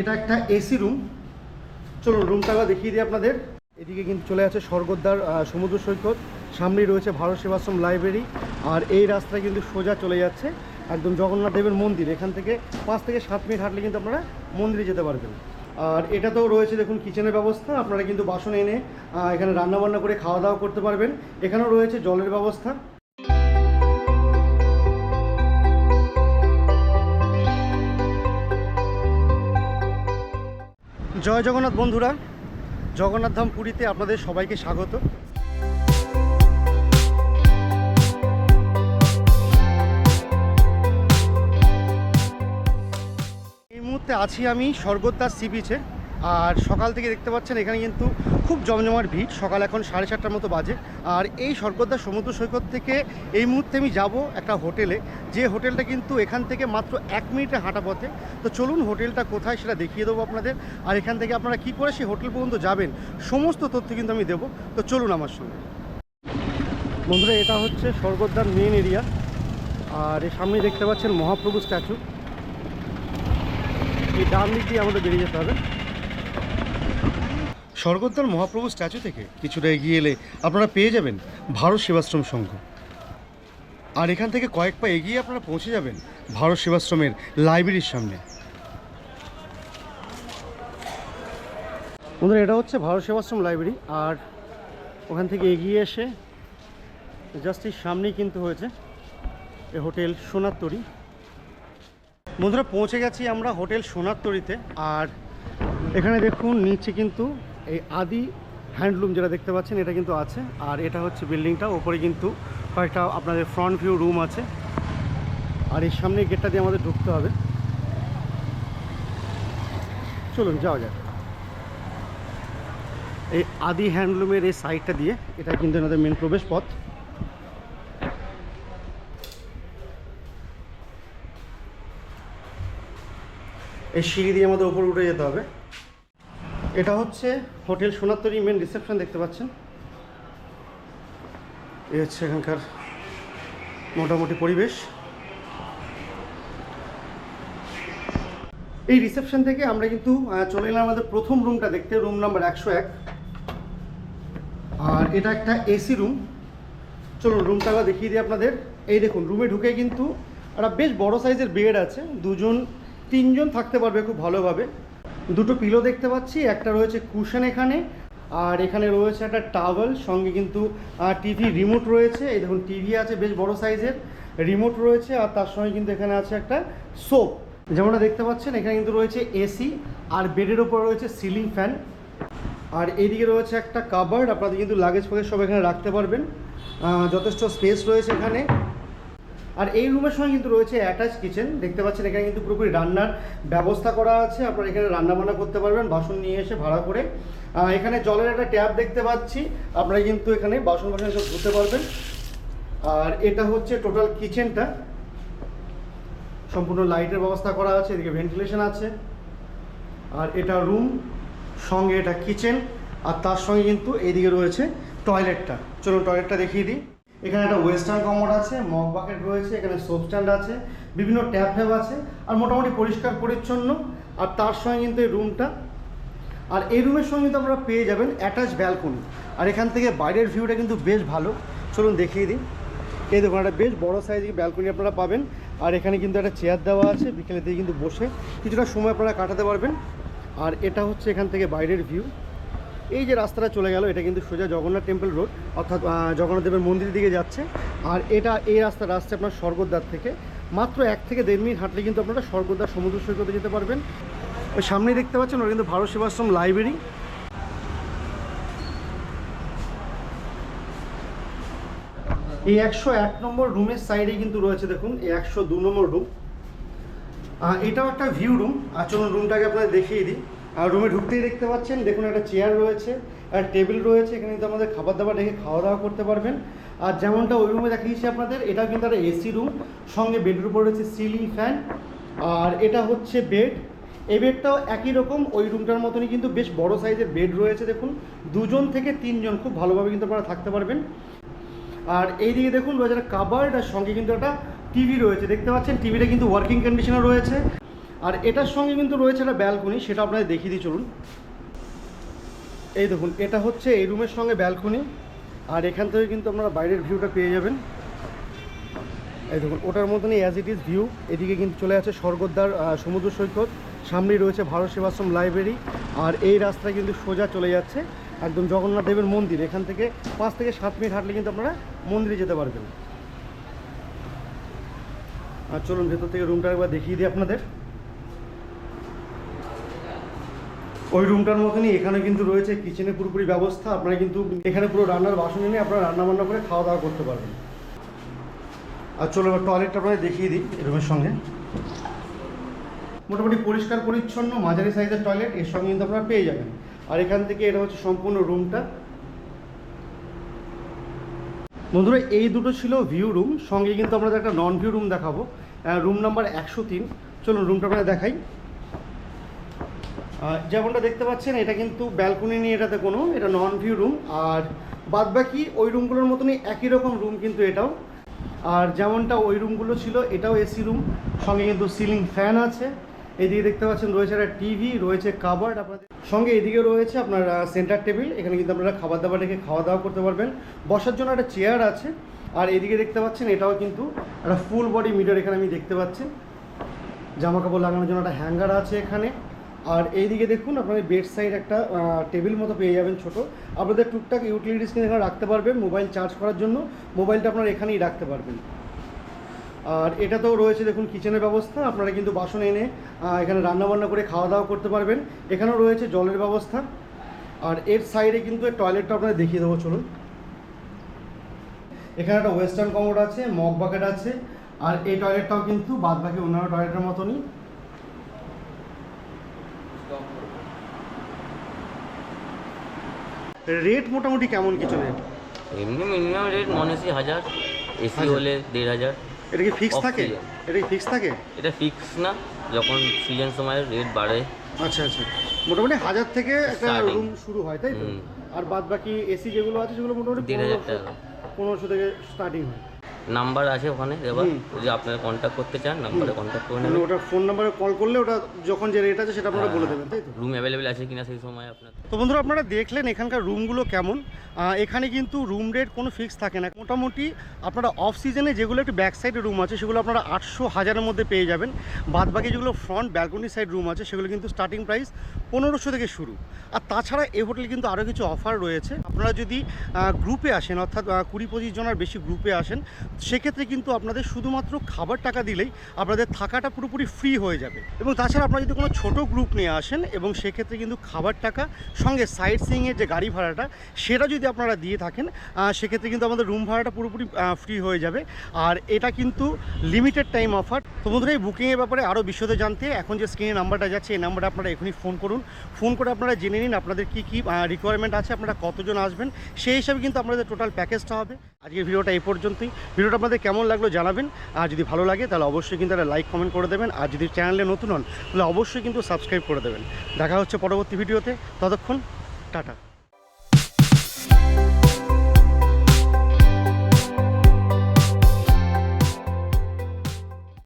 এটা একটা AC room চলুন রুমটা আবার দেখিয়ে দিই আপনাদের। এদিকে কিন্তু চলে আছে স্বর্গদ্বার সমুদ্র সৈকত। সামনেই রয়েছে ভারত সেবাশ্রম লাইব্রেরি। আর এই রাস্তায় কিন্তু সোজা চলে যাচ্ছে একদম জগন্নাথ দেবের মন্দির। এখান থেকে পাঁচ থেকে সাত মিনিট হাঁটলে কিন্তু আপনারা মন্দিরে যেতে পারবেন। আর এটাতেও রয়েছে দেখুন কিচেনের ব্যবস্থা। আপনারা কিন্তু বাসন এনে এখানে রান্নাবান্না করে খাওয়া দাওয়া করতে পারবেন। এখানেও রয়েছে জলের ব্যবস্থা। জয় জগন্নাথ বন্ধুরা। জগন্নাথ ধাম পুরীতে আপনাদের সবাইকে স্বাগত। এই মুহূর্তে আছি আমি স্বর্গদ্বার সি বিচে। আর সকাল থেকে দেখতে পাচ্ছেন এখানে কিন্তু খুব জমজমাট ভিড়। সকাল এখন সাড়ে চারটার মতো বাজে। আর এই স্বর্গদ্বার সমুদ্র সৈকত থেকে এই মুহূর্তে আমি যাব একটা হোটেলে। যে হোটেলটা কিন্তু এখান থেকে মাত্র এক মিনিটে হাঁটা পথে। তো চলুন হোটেলটা কোথায় সেটা দেখিয়ে দেবো আপনাদের। আর এখান থেকে আপনারা কী করে সেই হোটেল পর্যন্ত যাবেন, সমস্ত তথ্য কিন্তু আমি দেবো। তো চলুন আমার সঙ্গে। বন্ধুরা, এটা হচ্ছে স্বর্গদ্বার মেন এরিয়া আর এর সামনে দেখতে পাচ্ছেন মহাপ্রভু স্ট্যাচু। এই ডান দিক দিয়ে আমাদের বেরিয়ে যেতে হবে। স্বর্গদ্বার মহাপ্রভু স্ট্যাচু থেকে কিছুটা এগিয়ে এলে আপনারা পেয়ে যাবেন ভারত সেবাশ্রম সংঘ। আর এখান থেকে কয়েক পা এগিয়ে আপনারা পৌঁছে যাবেন ভারত সেবাশ্রমের লাইব্রেরির সামনে। বন্ধুরা, এটা হচ্ছে ভারত সেবাশ্রম লাইব্রেরি। আর ওখান থেকে এগিয়ে এসে জাস্ট এই সামনেই কিন্তু হয়েছে এ হোটেল সোনার তরী বন্ধুরা, পৌঁছে গেছি আমরা হোটেল সোনার তরীতে আর এখানে দেখুন, নিচে কিন্তু এই আদি হ্যান্ডলুম যেটা দেখতে পাচ্ছেন, এটা কিন্তু আছে। আর এটা হচ্ছে বিল্ডিংটা, ওপরে কিন্তু কয়েকটা আপনাদের ফ্রন্ট ভিউ রুম আছে। আর এর সামনে গেটটা দিয়ে আমাদের ঢুকতে হবে। চলুন, যাওয়া যাক। এই আদি হ্যান্ডলুমের এই সাইডটা দিয়ে, এটা কিন্তু আমাদের মেন প্রবেশ পথ এই সিঁড়ি দিয়ে আমাদের উপরে উঠে যেতে হবে। এটা হচ্ছে হোটেল সোনাত্তরি মেন রিসেপশন দেখতে পাচ্ছেন। এই হচ্ছে এখানকার মোটামুটি পরিবেশ। এই রিসেপশন থেকে আমরা কিন্তু চলে এলাম আমাদের প্রথম রুমটা দেখতে রুম নাম্বার একশো এক। আর এটা একটা এসি রুম চলুন রুমটা আবার দেখিয়ে দিই আপনাদের। এই দেখুন রুমে ঢুকে কিন্তু একটা বেশ বড় সাইজের বেড আছে। দুজন, তিনজন থাকতে পারবে খুব ভালোভাবে। দুটো পিলো দেখতে পাচ্ছি, একটা রয়েছে কুশন এখানে, আর এখানে রয়েছে একটা টাওয়েল সঙ্গে কিন্তু টিভি রিমোট রয়েছে। এই দেখুন টিভি আছে বেশ বড় সাইজের রিমোট রয়েছে, আর তার সঙ্গে কিন্তু এখানে আছে একটা সোপ যেমনটা দেখতে পাচ্ছেন, এখানে কিন্তু রয়েছে এসি আর বেডের ওপর রয়েছে সিলিং ফ্যান আর এইদিকে রয়েছে একটা কাবার্ড আপনাদের কিন্তু লাগেজ ফাগেজ সব এখানে রাখতে পারবেন। যথেষ্ট স্পেস রয়েছে এখানে। আর এই রুমের সঙ্গে কিন্তু রয়েছে অ্যাটাচ কিচেন দেখতে পাচ্ছেন, এখানে কিন্তু পুরোপুরি রান্নার ব্যবস্থা করা আছে। আপনারা এখানে রান্না বান্না করতে পারবেন, বাসন নিয়ে এসে ভাড়া করে। এখানে জলের একটা ট্যাপ দেখতে পাচ্ছি। আপনারা কিন্তু এখানে বাসন বাসন সব ধুতে পারবেন। আর এটা হচ্ছে টোটাল কিচেনটা সম্পূর্ণ লাইটের ব্যবস্থা করা আছে, এদিকে ভেন্টিলেশন আছে। আর এটা রুম সঙ্গে এটা কিচেন আর তার সঙ্গে কিন্তু এইদিকে রয়েছে টয়লেটটা চলুন টয়লেটটা দেখিয়ে দিই। এখানে একটা ওয়েস্টার্ন কমোড আছে মগ বাকেট রয়েছে, এখানে সোপ স্ট্যান্ড আছে, বিভিন্ন ট্যাপ ফ্যাপ আছে, আর মোটামুটি পরিষ্কার, পরিচ্ছন্ন, আর তার সঙ্গে কিন্তু এই রুমটা আর এই রুমের সঙ্গে কিন্তু আপনারা পেয়ে যাবেন অ্যাটাচ ব্যালকনি আর এখান থেকে বাইরের ভিউটা কিন্তু বেশ ভালো। চলুন দেখিয়ে দিই। এই দেখুন, একটা বেশ বড় সাইজের ব্যালকনি আপনারা পাবেন, আর এখানে কিন্তু একটা চেয়ার দেওয়া আছে বিকেলে দিয়ে কিন্তু বসে, কিছুটা সময় আপনারা কাটাতে পারবেন। আর এটা হচ্ছে এখান থেকে বাইরের ভিউ এই যে রাস্তাটা চলে গেল, এটা কিন্তু সোজা জগন্নাথ টেম্পল রোড অর্থাৎ জগন্নাথ দেবের মন্দিরের দিকে যাচ্ছে। আর এটা, এই রাস্তাটা আসছে আপনার স্বর্গদ্বার থেকে। মাত্র এক থেকে দেড় মিনিট হাঁটলে কিন্তু আপনারা স্বর্গদ্বার সমুদ্র সৈকতে যেতে পারবেন। ওই সামনেই দেখতে পাচ্ছেন, ওটা কিন্তু ভারত সেবাশ্রম লাইব্রেরি এই একশো এক নম্বর রুমের সাইডে কিন্তু রয়েছে, দেখুন, এই একশো দু নম্বর রুম এটাও একটা ভিউ রুম চলুন রুমটাকে আপনাদের দেখিয়ে দিই। আর রুমে ঢুকতেই দেখতে পাচ্ছেন, দেখুন একটা চেয়ার রয়েছে, আর টেবিল রয়েছে, এখানে কিন্তু আমাদের খাবার দাবার রেখে খাওয়া দাওয়া করতে পারবেন। আর যেমনটা ওই রুমে দেখিয়েছি আপনাদের এটাও কিন্তু একটা এসি রুম সঙ্গে বেডের উপর রয়েছে সিলিং ফ্যান আর এটা হচ্ছে বেড এই বেডটাও একই রকম, ওই রুমটার মতনই কিন্তু বেশ বড় সাইজের বেড রয়েছে, দেখুন। দুজন থেকে তিনজন খুব ভালোভাবে কিন্তু আপনারা থাকতে পারবেন। আর এইদিকে দেখুন, রয়েছে একটা কাবার্ড আর সঙ্গে কিন্তু একটা টিভি রয়েছে। দেখতে পাচ্ছেন টিভিটা কিন্তু ওয়ার্কিং কন্ডিশনে রয়েছে। আর এটার সঙ্গে কিন্তু রয়েছে একটা ব্যালকনি সেটা আপনাদের দেখিয়ে দিই, চলুন। এই দেখুন, এটা হচ্ছে এই রুমের সঙ্গে ব্যালকনি আর এখান থেকে কিন্তু আপনারা বাইরের ভিউটা পেয়ে যাবেন। এই দেখুন, ওটার মতনই অ্যাজ ইট ইজ ভিউ এদিকে কিন্তু চলে আছে স্বর্গদ্বার সমুদ্র সৈকত, সামনেই রয়েছে ভারত সেবাশ্রম লাইব্রেরি আর এই রাস্তায় কিন্তু সোজা চলে যাচ্ছে একদম জগন্নাথ দেবের মন্দির, এখান থেকে পাঁচ থেকে সাত মিনিট হাঁটলে কিন্তু আপনারা মন্দিরে যেতে পারবেন। আর চলুন, ভেতর থেকে রুমটা একবার দেখিয়ে দিই আপনাদের। ওই রুমটার মতনই এখানে কিন্তু রয়েছে কিচেনে পুরোপুরি ব্যবস্থা। আপনারা কিন্তু এখানে পুরো রান্নার বাসন এনে আপনারা রান্না বান্না করে খাওয়া দাওয়া করতে পারবেন। আর চলো এবার টয়লেটটা আপনাদের দেখিয়ে দিই রুমের সঙ্গে। মোটামুটি পরিষ্কার, পরিচ্ছন্ন, মাঝারি সাইজের টয়লেট এর সঙ্গে কিন্তু আপনারা পেয়ে যাবেন। আর এখান থেকে এটা হচ্ছে সম্পূর্ণ রুমটা। বন্ধুরা, এই দুটো ছিল ভিউ রুম সঙ্গে কিন্তু আপনাদের একটা নন ভিউ রুম দেখাবো রুম নাম্বার একশো তিন। চলুন রুমটা আপনাদের দেখাই। যেমনটা দেখতে পাচ্ছেন, এটা কিন্তু ব্যালকনি নিয়ে এটাতে কোনো, এটা নন ভিউ রুম আর বাদবাকি ওই রুমগুলোর মতনই একই রকম রুম কিন্তু এটাও। আর যেমনটা ওই রুমগুলো ছিল, এটাও এসি রুম সঙ্গে কিন্তু সিলিং ফ্যান আছে। এদিকে দেখতে পাচ্ছেন, রয়েছে একটা টিভি রয়েছে কাবার্ড আপনাদের সঙ্গে এদিকে রয়েছে আপনার সেন্টার টেবিল এখানে কিন্তু আপনারা খাবার দাবার রেখে খাওয়া দাওয়া করতে পারবেন। বসার জন্য একটা চেয়ার আছে। আর এদিকে দেখতে পাচ্ছেন, এটাও কিন্তু একটা ফুল বডি মিটার এখানে আমি দেখতে পাচ্ছি। জামা কাপড় লাগানোর জন্য একটা হ্যাঙ্গার আছে এখানে। আর এইদিকে দেখুন আপনাদের বেড সাইড একটা টেবিল মতো পেয়ে যাবেন ছোট। আপনাদের টুকটাক ইউটিলিটিস কিনে এখানে রাখতে পারবেন মোবাইল চার্জ করার জন্য। মোবাইলটা আপনারা এখানেই রাখতে পারবেন। আর এটাতেও রয়েছে দেখুন কিচেনের ব্যবস্থা। আপনারা কিন্তু বাসন এনে এখানে রান্না বান্না করে খাওয়া দাওয়া করতে পারবেন। এখানেও রয়েছে জলের ব্যবস্থা। আর এর সাইডে কিন্তু টয়লেটটা আপনাদের দেখিয়ে দেবো, চলুন। এখানে একটা ওয়েস্টার্ন কমোড আছে মগ বাকেট আছে। আর এই টয়লেটটাও কিন্তু বাদ বাকি অন্যান্য টয়লেটের মতনই। রেট মোটামুটি কেমন কিছু রেট এমনি মিনিমাম রেট নন এসি হাজার এসি হলে দেড় হাজার। এটা কি ফিক্স থাকে? এটা কি ফিক্স থাকে? এটা ফিক্স না যখন সিজন সময় রেট বাড়ে। আচ্ছা আচ্ছা। মোটামুটি হাজার থেকে একটা রুম শুরু হয় তাই তো? আর বাদ বাকি এসি যেগুলো আছে সেগুলো মোটামুটি দেড় হাজার টাকা। পনেরোশো থেকে স্টার্টিং হয়। নাম্বার আছে ওখানে এবার। যদি আপনারা কন্ট্যাক্ট করতে চান নাম্বারে কন্ট্যাক্ট করে নেবেন। ওটা ফোন নাম্বারে কল করলে ওটা যখন যে রেট আছে সেটা আপনারা বলে দেবেন তাই তো? রুম অ্যাভেলেবেল আছে কিনা সেই সময় আপনার। তো বন্ধুরা আপনারা দেখলেন এখানকার রুমগুলো কেমন। এখানে কিন্তু রুম রেট কোনো ফিক্স থাকে না। মোটামুটি আপনারা অফ সিজনে যেগুলো একটু ব্যাক সাইডে রুম আছে সেগুলো আপনারা আটশো হাজারের মধ্যে পেয়ে যাবেন। বাদ বাকি যেগুলো ফ্রন্ট ব্যালকনি সাইড রুম আছে সেগুলো কিন্তু স্টার্টিং প্রাইস পনেরোশো থেকে শুরু। আর তাছাড়া এই হোটেলে কিন্তু আরও কিছু অফার রয়েছে। আপনারা যদি গ্রুপে আসেন অর্থাৎ কুড়ি পঁচিশ জনের বেশি গ্রুপে আসেন সেক্ষেত্রে কিন্তু আপনাদের শুধুমাত্র খাবার টাকা দিলেই আপনাদের থাকাটা পুরোপুরি ফ্রি হয়ে যাবে। এবং তাছাড়া আপনারা যদি কোনো ছোট গ্রুপ নিয়ে আসেন এবং সেক্ষেত্রে কিন্তু খাবার টাকা সঙ্গে সাইট সিইংয়ের যে গাড়ি ভাড়াটা, সেটা যদি আপনারা দিয়ে থাকেন সেক্ষেত্রে কিন্তু আমাদের রুম ভাড়াটা পুরোপুরি ফ্রি হয়ে যাবে। আর এটা কিন্তু লিমিটেড টাইম অফার তো বন্ধুরা, এই বুকিংয়ের ব্যাপারে আরও বিশদে জানতে এখন যে স্ক্রিনে নাম্বারটা যাচ্ছে, এই নাম্বারটা আপনারা এখনই ফোন করুন। ফোন করে আপনারা জেনে নিন আপনাদের কী কী রিকোয়ারমেন্ট আছে, আপনারা কতজন আসবেন। সেই হিসাবে কিন্তু আপনাদের টোটাল প্যাকেজটা হবে। আজকের ভিডিওটা এই পর্যন্তই। ভিডিওটা আপনাদের কেমন লাগল জানাবেন। আর যদি ভালো লাগে, তাহলে অবশ্যই কিন্তু একটা লাইক কমেন্ট করে দেবেন। আর যদি চ্যানেলে নতুন হন, তাহলে অবশ্যই কিন্তু সাবস্ক্রাইব করে দেবেন। দেখা হচ্ছে পরবর্তী ভিডিওতে। ততক্ষণ, টাটা।